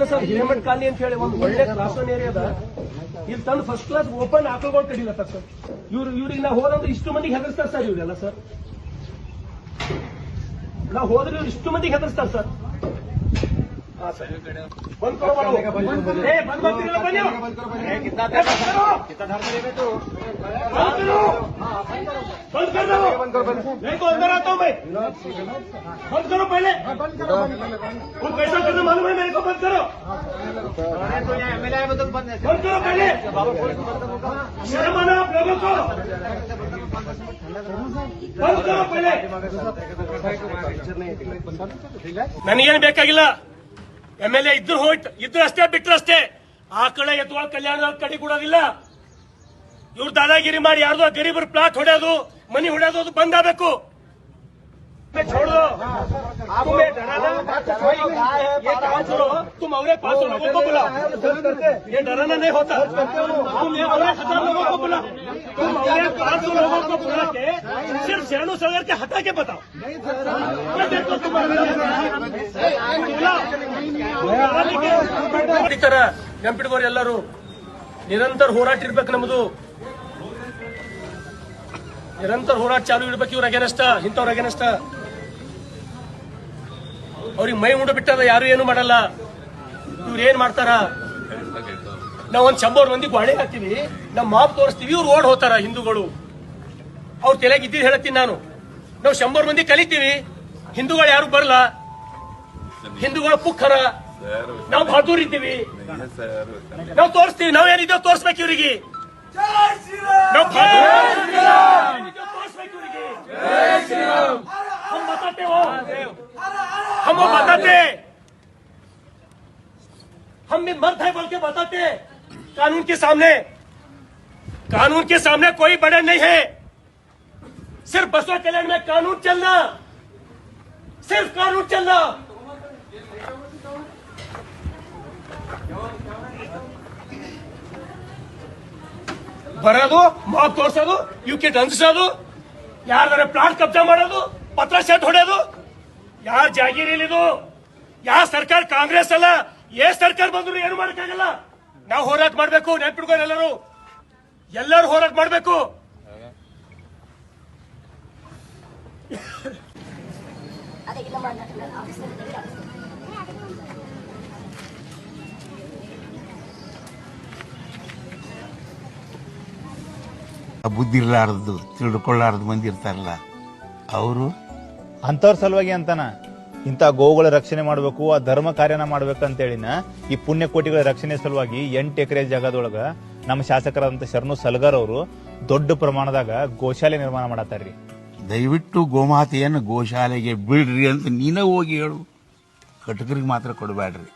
ಇಲ್ಲ sir Hiremath colony ಅಂತ ಹೇಳಿ ಒಂದು ಒಳ್ಳೆ ಕ್ಲಾಸ್ ಒನ್ ಅದ. ಇಲ್ಲಿ ತಂದು ಫಸ್ಟ್ ಕ್ಲಾಸ್ ಓಪನ್ ಆಕಳ್ಕೊಂಡು ಕಡಿಲತ್ತಾರ ಸರ್ ಇವ್ರು ಇವ್ರಿಗೆ ನಾ ಹೋದಂದ್ರೆ ಇಷ್ಟು ಮಂದಿಗೆ ಹೆದರ್ಸ್ತಾರೆ ಸರ್ ಇವರೆಲ್ಲ ಸರ್ ನಾ ಹೋದ್ರೆ ಇವ್ರು ಇಷ್ಟು ಮಂದಿಗೆ ಹೆದರ್ಸ್ತಾರೆ ಸರ್ ಹಾ ಸರ್ ಬಂದ್ ಕರೋ ಬಾರೋ. ಏ, ಬಂದ್ ಬರ್ತೀರಲ್ಲ ಬನ್ನಿ ನೀವು. ಏ, ಬಂದ್ ಕರೋ. ಬಂದ್ ಕರೋ. ಬಂದ್ कर दो मेरे को अंदर आता हूँ मैं बंद करो पहले वो कैसा करना मालूम है मेरे को बंद करो बंद करो पहले शर्म आना आप लोगों को बंद करो पहले ನನಗೇನು ಬೇಕಾಗಿಲ್ಲ ಎಂ ಎಲ್ ಎ ಇದ್ರು ಹೋಯ್ತು. ಇದ್ರಷ್ಟೇ ಬಿಟ್ರಷ್ಟೇ ಕಡೆ ಎತ್ಕೊಳ ಕಲ್ಯಾಣ ಕಡಿ ಕೊಡೋದಿಲ್ಲ. ಇವ್ರು ದಾದಾಗಿರಿ ಮಾಡಿ ಯಾರ್ದೋ ಗರೀಬರು ಪ್ಲಾಟ್ ಹೊಡೆಯೋದು, ಮನಿ ಹೊಡೆಯೋದು, ಅದು ಬಂದಾಗಬೇಕು तुम्हें डराना ये काम करो तुम और पांच सौ लोगों को बुलाओ ये डराना नहीं होता तुम ये और हजार लोगों को बुलाओ तुम और पांच सौ लोगों को बुला के सिर्फ शरणु सगर के हटा के बताओ मैं देखो ಹೊಡಿತಾರ ನೆಂಪಿಡ್ಗೋರು ಎಲ್ಲರೂ ನಿರಂತರ ಹೋರಾಟ ಇರ್ಬೇಕು ನಮ್ದು ನಿರಂತರ ಹೋರಾಟ ಚಾಲು ಇಡ್ಬೇಕು ಇವ್ರ ಅಗೇನಷ್ಟ ಇಂಥವ್ರ ಅಗೇನಷ್ಟ ಅವ್ರಿಗೆ ಮೈ ಉಂಡು ಬಿಟ್ಟದ ಯಾರು ಏನು ಮಾಡಲ್ಲ? ಇವ್ರು ಏನ್ ಮಾಡ್ತಾರ? ನಾವ್ ಒಂದ್ ಶಂಬರ್ ಮಂದಿ ಗಾಳಿ ಹಾಕ್ತಿವಿ. ನಮ್ ಮಾಪ್ ತೋರಿಸ್ತೀವಿ, ಇವ್ರು ಓಡ್ ಹೋಗ್ತಾರ ಹಿಂದೂಗಳು? ಅವ್ರ ತಲೆಗೆ ಇದ್ದಿದ್ದು ಹೇಳ್ತೀನಿ ನಾನು. ನಾವು ಶಂಬರ್ ಮಂದಿ ಕಲಿತೀವಿ. ಹಿಂದೂಗಳು ಯಾರು ಬರಲ್ಲ ಹಿಂದೂಗಳು ಪುಕ್ಕರ? ನಾವು ಬಹದ್ದೂರ್ ಇದ್ದೀವಿ. ನಾವು ತೋರಿಸ್ತೀವಿ, ನಾವ್ ಏನಿದ್ದೇವೆ ತೋರಿಸ್ಬೇಕು ಇವ್ರಿಗೆ. हम वो बताते हम भी मर्द है बोल के बताते कानून के सामने कानून के सामने कोई बड़े नहीं है सिर्फ बसवा कल्याण में कानून चलना सिर्फ कानून चलना ಬರೋದು ಮಾಪ್ ತೋರ್ಸೋದು ಇವಕ್ಕೆ ದಂಜಿಸೋದು ಯಾರ್ದಾರ ಪ್ಲಾಟ್ ಕಬ್ಜಾ ಮಾಡೋದು ಪತ್ರ ಸೆಟ್ ಹೊಡೆಯೋದು ಯಾರ ಜಾಗೀರಿಲಿದು ಯಾವ ಸರ್ಕಾರ? ಕಾಂಗ್ರೆಸ್ ಅಲ್ಲ. ಏ ಸರ್ಕಾರ ಬಂದ್ರು ಏನು ಮಾಡಕ್ಕಾಗಲ್ಲ? ನಾವು ಹೋರಾಟ ಮಾಡ್ಬೇಕು ನೆನ್ಪಿಡ್ಕೊಂಡು ಎಲ್ಲರೂ ಎಲ್ಲರೂ ಹೋರಾಟ ಮಾಡ್ಬೇಕು. ಬುದ್ಧಿ ಇರ್ಲಾರ್ದು ತಿಳ್ಕೊಳ್ಳಾರ್ದು ಮಂದಿ ಇರ್ತಾರಲ್ಲ ಅವರು ಅಂಥವ್ರ ಸಲುವಾಗಿ ಅಂತಾನ? ಇಂಥ ಗೋವುಗಳ ರಕ್ಷಣೆ ಮಾಡಬೇಕು ಆ ಧರ್ಮ ಕಾರ್ಯನ ಮಾಡ್ಬೇಕು ಅಂತೇಳಿನ ಈ ಪುಣ್ಯ ಕೋಟಿಗಳ ರಕ್ಷಣೆ ಸಲುವಾಗಿ ಎಂಟು ಎಕರೆ ಜಾಗದೊಳಗ ನಮ್ಮ ಶಾಸಕರಾದಂತ ಶರಣು ಸಲ್ಗರ್ ಅವರು ದೊಡ್ಡ ಪ್ರಮಾಣದಾಗ ಗೋಶಾಲೆ ನಿರ್ಮಾಣ ಮಾಡತ್ತಾರ್ರಿ. ದಯವಿಟ್ಟು ಗೋಮಾತೆಯನ್ನು ಗೋಶಾಲೆಗೆ ಬಿಡ್ರಿ ಅಂತ ನೀನೇ ಹೋಗಿ ಹೇಳು. ಕಟಕರಿಗೆ ಮಾತ್ರ ಕೊಡಬೇಡ್ರಿ